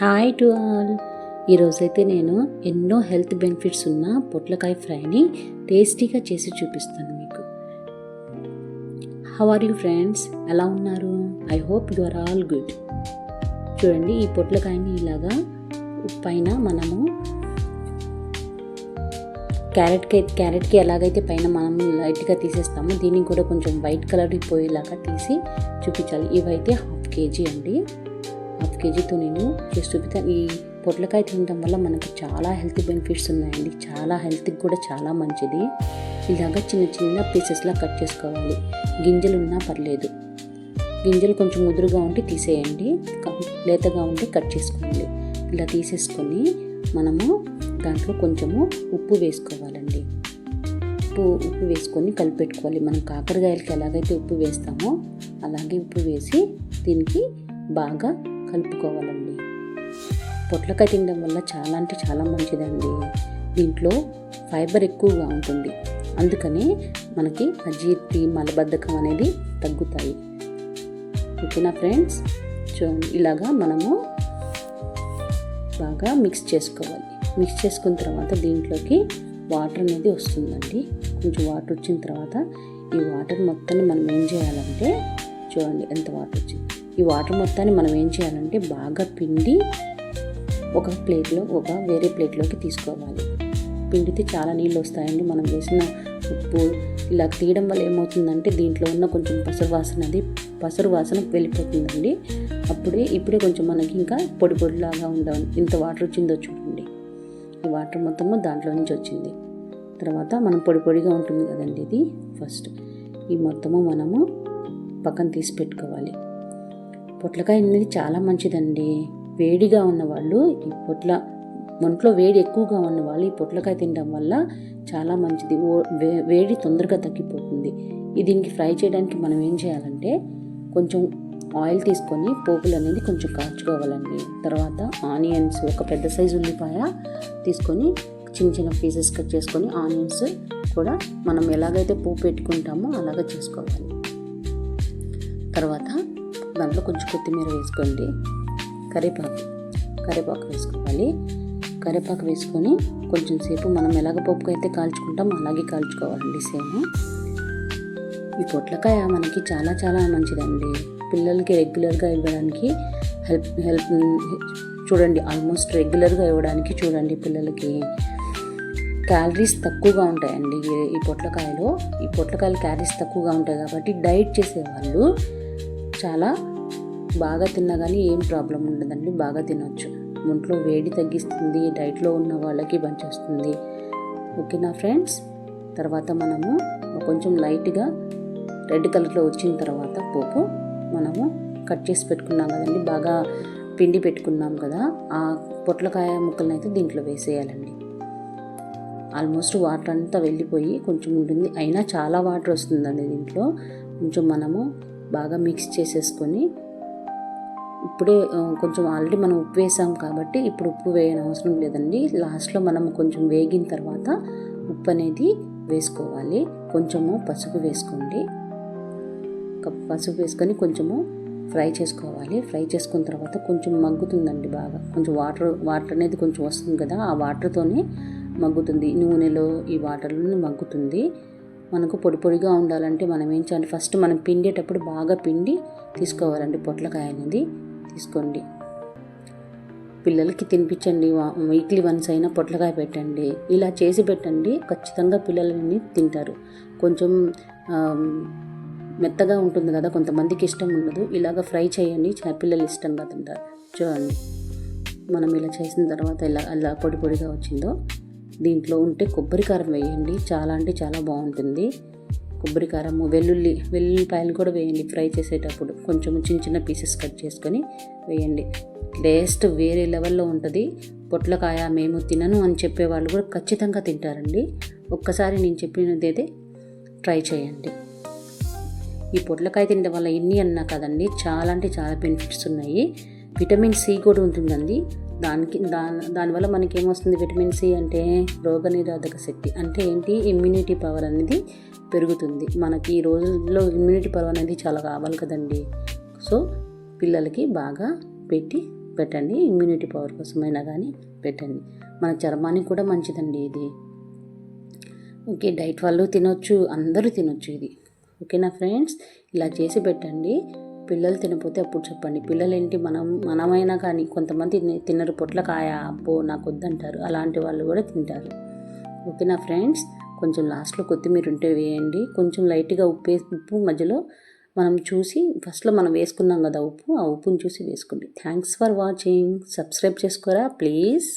Hi to all ఈరోజైతే నేను ఎన్నో హెల్త్ బెనిఫిట్స్ ఉన్న పొట్లకాయ ఫ్రైని టేస్టీగా చేసి చూపిస్తాను మీకు. హౌ ఆర్ యూ ఫ్రెండ్స్ ఎలా ఉన్నారు? I hope you are all good చూడండి ఈ పొట్లకాయని ఇలాగా పైన మనము క్యారెట్కి క్యారెట్కి ఎలాగైతే పైన మనం లైట్గా తీసేస్తామో దీనికి కూడా కొంచెం వైట్ కలర్ పోయేలాగా తీసి చూపించాలి. ఇవైతే హాఫ్ కేజీ అండి. కేజీతో నేను చేసి చూపిస్తాను ఈ పొట్లకాయ తినడం వల్ల మనకు చాలా హెల్త్ బెనిఫిట్స్ ఉన్నాయండి. చాలా హెల్త్కి కూడా చాలా మంచిది. ఇలాగ చిన్న చిన్న పీసెస్లా కట్ చేసుకోవాలి. గింజలు ఉన్నా పర్లేదు. గింజలు కొంచెం ముదురుగా ఉంటే తీసేయండి. లేతగా ఉంటే కట్ చేసుకోండి. ఇలా తీసేసుకొని మనము దాంట్లో కొంచెము ఉప్పు వేసుకోవాలండి. ఉప్పు ఉప్పు వేసుకొని కలిపెట్టుకోవాలి. మనం కాకరకాయలకి ఎలాగైతే ఉప్పు వేస్తామో అలాగే ఉప్పు వేసి దీనికి బాగా కలుపుకోవాలండి. పొట్లకాయ తినడం వల్ల చాలా అంటే చాలా మంచిదండి. దీంట్లో ఫైబర్ ఎక్కువగా ఉంటుంది. అందుకని మనకి అజీర్తి మలబద్ధకం అనేది తగ్గుతాయి. ఓకేనా ఫ్రెండ్స్? చూడండి ఇలాగా మనము బాగా మిక్స్ చేసుకోవాలి. మిక్స్ చేసుకున్న తర్వాత దీంట్లోకి వాటర్ అనేది వస్తుందండి. కొంచెం వాటర్ వచ్చిన తర్వాత ఈ వాటర్ మొత్తాన్ని మనం ఏం చేయాలంటే చూడండి ఎంత వాటర్ వచ్చింది. ఈ వాటర్ మొత్తాన్ని మనం ఏం చేయాలంటే బాగా పిండి ఒక ప్లేట్లో ఒక వేరే ప్లేట్లోకి తీసుకోవాలి. పిండితే చాలా నీళ్ళు వస్తాయండి. మనం వేసిన ఉప్పు ఇలా తీయడం వల్ల ఏమవుతుందంటే దీంట్లో ఉన్న కొంచెం పసరు వాసన అది పసరు వాసన వెళ్ళిపోతుందండి. అప్పుడే ఇప్పుడే కొంచెం మనకి ఇంకా పొడి పొడిలాగా ఉండవు ఇంత వాటర్ వచ్చిందో చూడండి. ఈ వాటర్ మొత్తము దాంట్లో నుంచి వచ్చింది. తర్వాత మనం పొడి పొడిగా ఉంటుంది కదండి ఇది. ఫస్ట్ ఈ మొత్తము మనము పక్కన తీసి పెట్టుకోవాలి. పొట్లకాయ అనేది చాలా మంచిదండి. వేడిగా ఉన్నవాళ్ళు ఈ పొట్ల ఒంట్లో వేడి ఎక్కువగా ఉన్నవాళ్ళు ఈ పొట్లకాయ తినడం వల్ల చాలా మంచిది. వేడి తొందరగా తగ్గిపోతుంది. దీనికి ఫ్రై చేయడానికి మనం ఏం చేయాలంటే కొంచెం ఆయిల్ తీసుకొని పోపులు అనేది కొంచెం కాల్చుకోవాలండి తర్వాత ఆనియన్స్ ఒక పెద్ద సైజు ఉల్లిపాయ తీసుకొని చిన్న చిన్న పీసెస్ కట్ చేసుకొని ఆనియన్స్ కూడా మనం ఎలాగైతే పోపు పెట్టుకుంటామో అలాగ చేసుకోవాలి. తర్వాత దాంట్లో కొంచెం కొత్తిమీర వేసుకోండి. కరివేపాకు కరివేపాకు వేసుకోవాలి. కరివేపాకు వేసుకొని కొంచెం సేపు మనం ఎలాగ పప్పు అయితే కాల్చుకుంటాం అలాగే కాల్చుకోవాలండి సేమ్. ఈ పొట్లకాయ మనకి చాలా చాలా మంచిదండి. పిల్లలకి రెగ్యులర్గా ఇవ్వడానికి హెల్ప్ హెల్ప్ చూడండి ఆల్మోస్ట్ రెగ్యులర్గా ఇవ్వడానికి చూడండి పిల్లలకి. క్యాలరీస్ తక్కువగా ఉంటాయండి ఈ పొట్లకాయలో. ఈ పొట్లకాయలు క్యాలరీస్ తక్కువగా ఉంటాయి కాబట్టి డైట్ చేసేవాళ్ళు చాలా బాగా తిన్నా కానీ ఏం ప్రాబ్లం ఉండదండి. బాగా తినొచ్చు. ఒంట్లో వేడి తగ్గిస్తుంది డైట్లో ఉన్న వాళ్ళకి పనిచేస్తుంది. ఓకేనా ఫ్రెండ్స్? తర్వాత మనము కొంచెం లైట్గా రెడ్ కలర్లో వచ్చిన తర్వాత పోపు మనము కట్ చేసి పెట్టుకున్నాం కదండి. బాగా పిండి పెట్టుకున్నాం కదా. ఆ పొట్లకాయ ముక్కలను అయితే దీంట్లో వేసేయాలండి. ఆల్మోస్ట్ వాటర్ అంతా వెళ్ళిపోయి కొంచెం ఉంటుంది. అయినా చాలా వాటర్ వస్తుందండి దీంట్లో. కొంచెం మనము బాగా మిక్స్ చేసేసుకొని ఇప్పుడే కొంచెం ఆల్రెడీ మనం ఉప్పు వేసాం కాబట్టి ఇప్పుడు ఉప్పు వేయని అవసరం లేదండి. లాస్ట్లో మనం కొంచెం వేగిన తర్వాత ఉప్పు అనేది వేసుకోవాలి. కొంచెము పసుపు వేసుకోండి. పసుపు వేసుకొని కొంచెము ఫ్రై చేసుకోవాలి. ఫ్రై చేసుకున్న తర్వాత కొంచెం మగ్గుతుందండి బాగా. కొంచెం వాటర్ వాటర్ అనేది కొంచెం వస్తుంది కదా ఆ వాటర్తోనే మగ్గుతుంది. నూనెలో ఈ వాటర్లోనే మగ్గుతుంది. మనకు పొడి పొడిగా ఉండాలంటే మనం ఏం చేయాలి? ఫస్ట్ మనం పిండేటప్పుడు బాగా పిండి తీసుకోవాలండి పొట్లకాయ అనేది. తీసుకోండి. పిల్లలకి తినిపించండి వీక్లీ వన్స్ అయినా పొట్లకాయ పెట్టండి. ఇలా చేసి పెట్టండి ఖచ్చితంగా పిల్లలని తింటారు. కొంచెం మెత్తగా ఉంటుంది కదా కొంతమందికి ఇష్టం ఉండదు. ఇలాగ ఫ్రై చేయండి పిల్లలు ఇష్టంగా తింటారు. చూడండి. మనం ఇలా చేసిన తర్వాత ఇలా అలా పొడి పొడిగా వచ్చిందో. దీంట్లో ఉంటే కొబ్బరి కారం వేయండి చాలా అంటే చాలా బాగుంటుంది. కొబ్బరి కారము వెల్లుల్లి వెల్లుల్లిపాయలు కూడా వేయండి ఫ్రై చేసేటప్పుడు. కొంచెం చిన్న చిన్న పీసెస్ కట్ చేసుకొని వేయండి. టేస్ట్ వేరే లెవెల్లో ఉంటుంది. పొట్లకాయ మేము తినను అని చెప్పే వాళ్ళు కూడా ఖచ్చితంగా తింటారండి. ఒక్కసారి నేను చెప్పినదైతే ట్రై చేయండి. ఈ పొట్లకాయ తినడం వల్ల ఎన్ని అన్నా కదండి చాలా అంటే చాలా బెనిఫిట్స్ ఉన్నాయి. విటమిన్ సి కూడా ఉంటుందండి. దానికి దా దానివల్ల మనకి ఏమొస్తుంది విటమిన్ సి అంటే రోగనిరోధక శక్తి. అంటే ఏంటి? ఇమ్యూనిటీ పవర్ అనేది పెరుగుతుంది. మనకి ఈ రోజుల్లో ఇమ్యూనిటీ పవర్ అనేది చాలా కావాలి కదండి. సో పిల్లలకి బాగా పెట్టి పెట్టండి. ఇమ్యూనిటీ పవర్ కోసమైనా కానీ పెట్టండి. మన చర్మానికి కూడా మంచిదండి ఇది. ఓకే డైట్ వాళ్ళు తినొచ్చు అందరూ తినొచ్చు ఇది. ఓకేనా ఫ్రెండ్స్? ఇలా చేసి పెట్టండి. పిల్లలు తినపోతే అప్పుడు చెప్పండి. పిల్లలు ఏంటి మనం మనమైనా కానీ కొంతమంది తిన- తినరు. పొట్లకాయ అబ్బో నాకు వద్దంటారు అలాంటి వాళ్ళు కూడా తింటారు. ఓకేనా ఫ్రెండ్స్? కొంచెం లాస్ట్లో కొత్తిమీర ఉంటే వేయండి. కొంచెం లైట్గా ఉప్పు వేసి ఉప్పు మధ్యలో మనం చూసి ఫస్ట్లో మనం వేసుకున్నాం కదా ఉప్పు ఆ ఉప్పుని చూసి వేసుకోండి. Thanks for watching. సబ్స్క్రైబ్ చేసుకోరా ప్లీజ్?